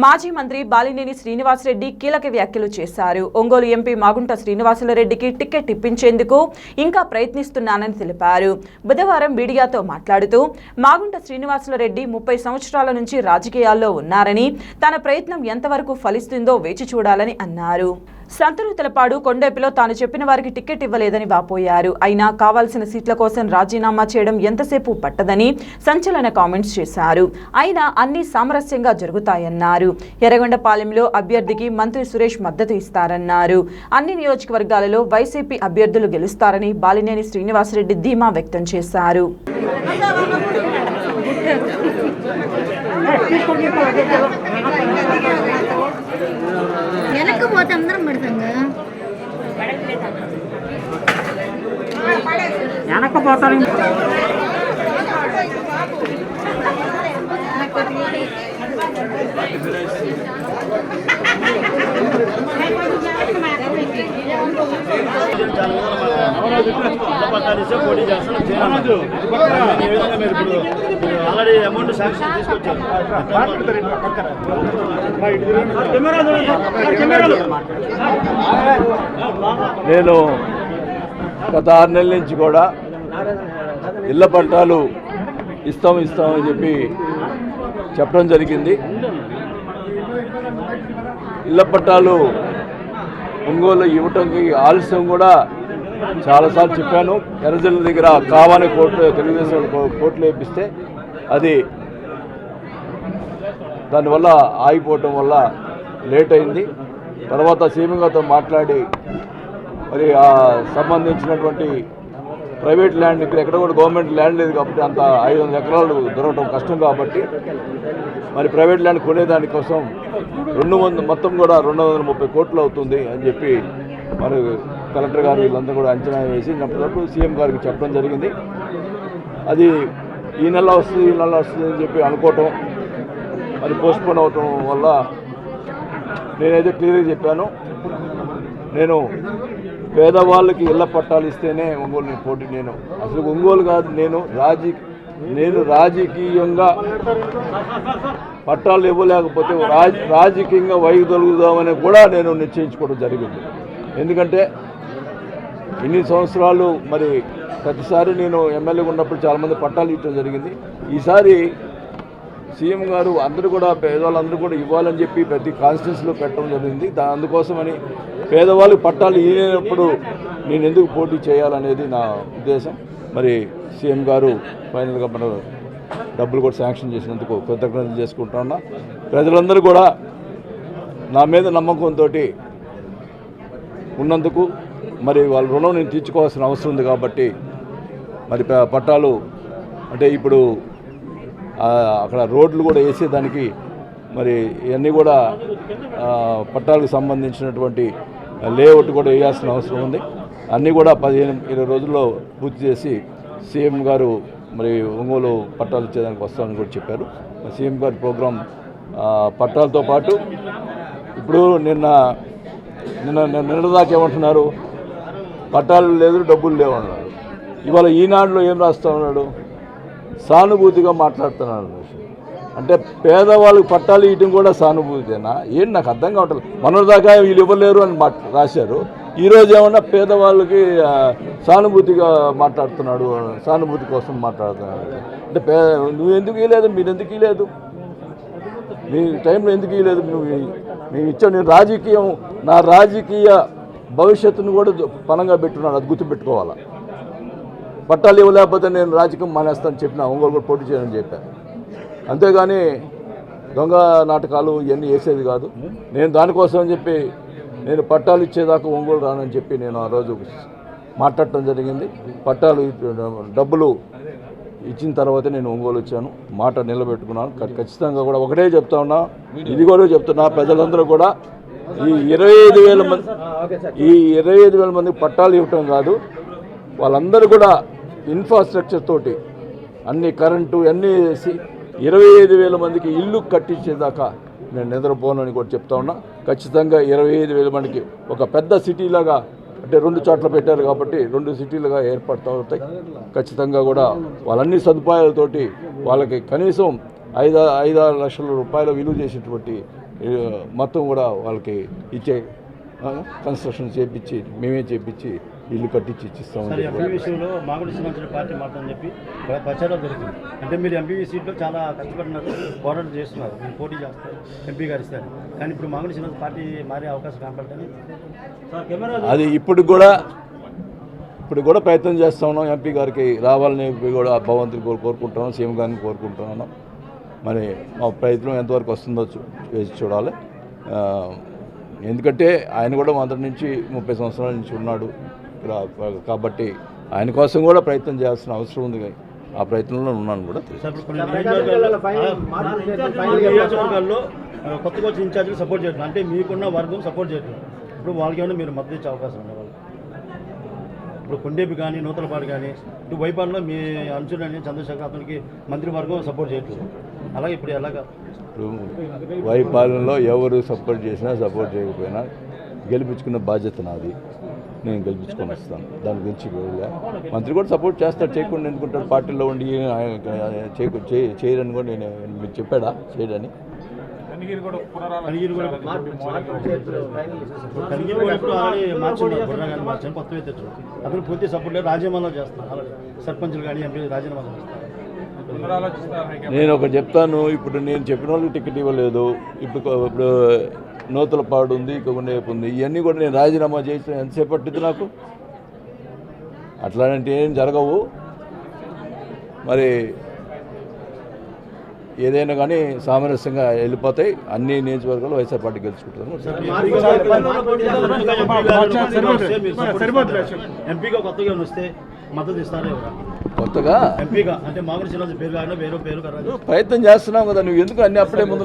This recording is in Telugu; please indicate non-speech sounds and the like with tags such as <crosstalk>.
మాజీ మంత్రి బాలినేని శ్రీనివాసరెడ్డి కీలక వ్యాఖ్యలు చేశారు. ఒంగోలు ఎంపీ మాగుంట శ్రీనివాసులరెడ్డికి టికెట్ ఇప్పించేందుకు ఇంకా ప్రయత్నిస్తున్నానని తెలిపారు. బుధవారం మీడియాతో మాట్లాడుతూ మాగుంట శ్రీనివాసులరెడ్డి ముప్పై సంవత్సరాల నుంచి రాజకీయాల్లో ఉన్నారని తన ప్రయత్నం ఎంతవరకు ఫలిస్తుందో వేచి చూడాలని అన్నారు. సంతనూతలపాడు కొండేపిలో తాను చెప్పిన వారికి టికెట్ ఇవ్వలేదని వాపోయారు. అయినా కావాల్సిన సీట్ల కోసం రాజీనామా చేయడం ఎంతసేపు పట్టదని సంచలన కామెంట్స్ చేశారు. అయినా అన్ని సామరస్యంగా జరుగుతాయన్నారు. ఎర్రగొండపాలెంలో అభ్యర్థికి మంత్రి సురేష్ మద్దతు ఇస్తారన్నారు. అన్ని నియోజకవర్గాలలో వైసీపీ అభ్యర్థులు గెలుస్తారని బాలినేని శ్రీనివాసరెడ్డి ధీమా వ్యక్తం చేశారు. <laughs> వెనక్కి పోతే అందరం పడతాంగా? వెనకపోతాను పోటీ చేస్తాను చేయరాదు. ఈ విధంగా మీరు ఇప్పుడు ఆల్రెడీ అమౌంట్ శాంక్షన్ తీసుకొచ్చారు నేను గత ఆరు నెలల నుంచి కూడా ఇళ్ళ పట్టాలు ఇస్తాం ఇస్తామని చెప్పి చెప్పడం జరిగింది ఇళ్ళ పట్టాలు ఒంగోలు ఇవ్వటంకి ఆలస్యం కూడా చాలాసార్లు చెప్పాను ఎర్రజల్ల దగ్గర కావాలని కోర్టు తెలుగుదేశం కో- వేపిస్తే అది దానివల్ల ఆగిపోవటం వల్ల లేట్ అయింది. తర్వాత సీఎం గారితో మాట్లాడి మరి ఆ సంబంధించినటువంటి ప్రైవేట్ ల్యాండ్ ఇక్కడ ఎక్కడ కూడా గవర్నమెంట్ ల్యాండ్ లేదు కాబట్టి అంత ఐదు వందల ఎకరాలు దొరకడం కష్టం కాబట్టి మరి ప్రైవేట్ ల్యాండ్ కొనేదానికోసం రెండు వందల మొత్తం కూడా రెండు వందల ముప్పై కోట్లు అవుతుంది అని చెప్పి మరి కలెక్టర్ గారు వీళ్ళందరూ కూడా అంచనా వేసి అప్పటివరకు సీఎం గారికి చెప్పడం జరిగింది. అది ఈ నెల వస్తుంది ఈ నెల వస్తుంది అని చెప్పి అనుకోవటం అది పోస్ట్పోన్ అవటం వల్ల నేనైతే క్లియర్గా చెప్పాను. నేను పేదవాళ్ళకి ఇళ్ళ పట్టాలు ఇస్తేనే ఒంగోలు నేను పోటీ నేను. అసలు ఒంగోలు కాదు నేను రాజీ నేను రాజకీయంగా పట్టాలు ఇవ్వలేకపోతే రాజ రాజకీయంగా వైదొలుగుదామని కూడా నేను నిశ్చయించుకోవడం జరిగింది. ఎందుకంటే ఇన్ని సంవత్సరాలు మరి ప్రతిసారి నేను ఎమ్మెల్యేగా ఉన్నప్పుడు చాలామంది పట్టాలు ఇవ్వడం జరిగింది. ఈసారి సీఎం గారు అందరూ కూడా పేదవాళ్ళందరూ కూడా ఇవ్వాలని చెప్పి ప్రతి కాన్స్టిట్యూన్సీలో పెట్టడం జరిగింది. దా అందుకోసమని పేదవాళ్ళు పట్టాలు ఇవ్వలేనప్పుడు నేను ఎందుకు పోటీ చేయాలనేది నా ఉద్దేశం. మరి సీఎం గారు ఫైనల్గా మన డబ్బులు కూడా శాంక్షన్ చేసినందుకు కృతజ్ఞతలు చేసుకుంటా ఉన్నా. ప్రజలందరూ కూడా నా మీద నమ్మకంతో ఉన్నందుకు మరి వాళ్ళ రుణం నేను తీర్చుకోవాల్సిన అవసరం ఉంది కాబట్టి మరి ప- పట్టాలు అంటే ఇప్పుడు అక్కడ రోడ్లు కూడా వేసేదానికి మరి ఇవన్నీ కూడా పట్టాలకు సంబంధించినటువంటి లేఅవుట్ కూడా వేయాల్సిన అవసరం ఉంది. అన్నీ కూడా పదిహేను ఇరవై రోజుల్లో పూర్తి చేసి సీఎం గారు మరి ఒంగోలు పట్టాలు ఇచ్చేదానికి వస్తామని కూడా చెప్పారు. సీఎం గారి ప్రోగ్రాం పట్టాలతో పాటు ఇప్పుడు నిన్న నిన్న నిన్న నిన్నదాకా ఏమంటున్నారు? పట్టాలు లేదు డబ్బులు లేవు అన్నాడు. ఇవాళ ఈనాడులో ఏం రాస్తా ఉన్నాడు సానుభూతిగా మాట్లాడుతున్నాడు అంటే పేదవాళ్ళకి పట్టాలు ఇవ్వడం కూడా సానుభూతినా ఏంటి నాకు అర్థం కావట్లేదు. మొన్నటిదాకా వీళ్ళు ఇవ్వలేరు అని మాట రాశారు. ఈరోజు ఏమన్నా పేదవాళ్ళకి సానుభూతిగా మాట్లాడుతున్నాడు సానుభూతి కోసం మాట్లాడుతున్నాడు అంటే పే నువ్వు ఎందుకు ఇవ్వలేదు మీరు ఎందుకు ఇవ్వలేదు మీ టైంలో ఎందుకు ఇవ్వలేదు నువ్వు మేము ఇచ్చావు. నేను రాజకీయం నా రాజకీయ భవిష్యత్తును కూడా పనంగా పెట్టున్నాను అది గుర్తుపెట్టుకోవాలా? పట్టాలు ఇవ్వలేకపోతే నేను రాజకీయం మానేస్తాను చెప్పిన ఒంగోలు కూడా పోటీ చేయని చెప్పాను అంతేగాని దొంగ నాటకాలు ఇవన్నీ వేసేది కాదు. నేను దానికోసం అని చెప్పి నేను పట్టాలు ఇచ్చేదాకా ఒంగోలు రానని చెప్పి నేను ఆ రోజు మాట్లాడటం జరిగింది. పట్టాలు డబ్బులు ఇచ్చిన తర్వాత నేను ఒంగోలు వచ్చాను. మాట నిలబెట్టుకున్నాను. ఖచ్చితంగా కూడా ఒకటే చెప్తా ఉన్నా ఇది కూడా చెప్తున్నా ప్రజలందరూ కూడా ఈ ఇరవై ఐదు వేల మంది ఈ ఇరవై ఐదు వేల మందికి పట్టాలు ఇవ్వటం కాదు. వాళ్ళందరూ కూడా ఇన్ఫ్రాస్ట్రక్చర్ తోటి అన్ని కరెంటు అన్నీ వేసి ఇరవై ఐదు వేల మందికి ఇల్లు కట్టించేదాకా నేను నిద్రపోనని కూడా చెప్తా ఉన్నా. ఖచ్చితంగా ఇరవై ఐదు వేల మందికి ఒక పెద్ద సిటీలాగా అంటే రెండు చోట్ల పెట్టారు కాబట్టి రెండు సిటీలుగా ఏర్పడుతూ అవుతాయి ఖచ్చితంగా కూడా వాళ్ళన్ని సదుపాయాలతోటి వాళ్ళకి కనీసం ఐదు ఐదు ఆరు లక్షల రూపాయల విలువ చేసేటువంటి మొత్తం కూడా వాళ్ళకి ఇచ్చే కన్స్ట్రక్షన్ చేపించి మేమే చేపించి ఇల్లు కట్టించి ఇచ్చిస్తామని ఎంపీ విషయంలో మాగుడి శ్రీనివాసరావు పార్టీ మాట్లాడని చెప్పి ప్ర- ప్రచారం జరుగుతుంది. అంటే మీరు ఎంపీ సీట్లో చాలా కష్టపడినారు పోరాటం చేస్తున్నారు. మీరు పోటీ చేస్తారు ఎంపీ గారు ఇస్తారు. కానీ ఇప్పుడు మాగుడి శ్రీనివాస పార్టీ మారే అవకాశం కెమెరా అది ఇప్పుడు కూడా ఇప్పుడు కూడా ప్రయత్నం చేస్తా ఉన్నాం. ఎంపీ గారికి రావాలని కూడా భగవంతుని కోరు కోరుకుంటున్నాం సీఎం గారిని కోరుకుంటున్నాం. మరి మా ప్రయత్నం ఎంతవరకు వస్తుందో వేసి చూడాలి. ఎందుకంటే ఆయన కూడా మొదటి నుంచి ముప్పై సంవత్సరాల నుంచి ఉన్నాడు. కాబట్టి ఆయన కోసం కూడా ప్రయత్నం చేయాల్సిన అవసరం ఉంది ఆ ప్రయత్నంలో ఉన్నాను కూడా. కొత్తగా వచ్చిన ఇన్ఛార్జీలు సపోర్ట్ చేయడం అంటే మీకున్న వర్గం సపోర్ట్ చేయడం ఇప్పుడు వాళ్ళకి ఏమైనా మీరు మద్దతు ఇచ్చే అవకాశం ఉండేవాళ్ళు ఇప్పుడు కొండేపి కానీ నూతలపాడు కానీ ఇటు వైపాడులో మీ అంశుడని చంద్రశేఖర్ అతనికి మంత్రివర్గం సపోర్ట్ చేయట్లేదు. అలాగే ఇప్పుడు ఎలాగా? ఇప్పుడు వైపాలనలో ఎవరు సపోర్ట్ చేసినా సపోర్ట్ చేయకపోయినా గెలిపించుకున్న బాధ్యత నాది. నేను గెలిపించుకొని వస్తాను. దాని గురించి మంత్రి కూడా సపోర్ట్ చేస్తాడు చేయకుండా ఎందుకుంటాడు? పార్టీలో ఉండి చేయకు చేయ- చేయరని కూడా నేను మీకు చెప్పాడా? చేయడని? కనిగిరి కూడా కనిగిరి కూడా ఇప్పుడు ఆల్రెడీ మార్చున్నారు బుర్రా కానీ మార్చారు కొత్త తెచ్చు అతను పూర్తి సపోర్ట్ లేదు. రాజీనామా చేస్తారు ఆల్రెడీ సర్పంచులు కానీ ఎంపీ రాజీనామా చేస్తారు నేను ఒకటి చెప్తాను. ఇప్పుడు నేను చెప్పిన వాళ్ళకి టికెట్ ఇవ్వలేదు. ఇప్పుడు ఇప్పుడు నూతల పాడు ఉంది ఇంకొక ఉంది. ఇవన్నీ కూడా నేను రాజీనామా చేసిన ఎంతసేపు పట్టింది నాకు? అట్లాంటి ఏం జరగవు. మరి ఏదైనా కానీ సామరస్యంగా వెళ్ళిపోతాయి. అన్ని నియోజకవర్గాలు వైఎస్ఆర్ పార్టీ గెలుచుకుంటారు ఎంపీగా కొత్తగా ఎంపీగా అంటే మామూలు శ్రీనివాస పేరు కాకుండా వేరే పేరు కదా ప్రయత్నం చేస్తున్నాం కదా నువ్వు ఎందుకు అన్ని అప్పుడే ముందు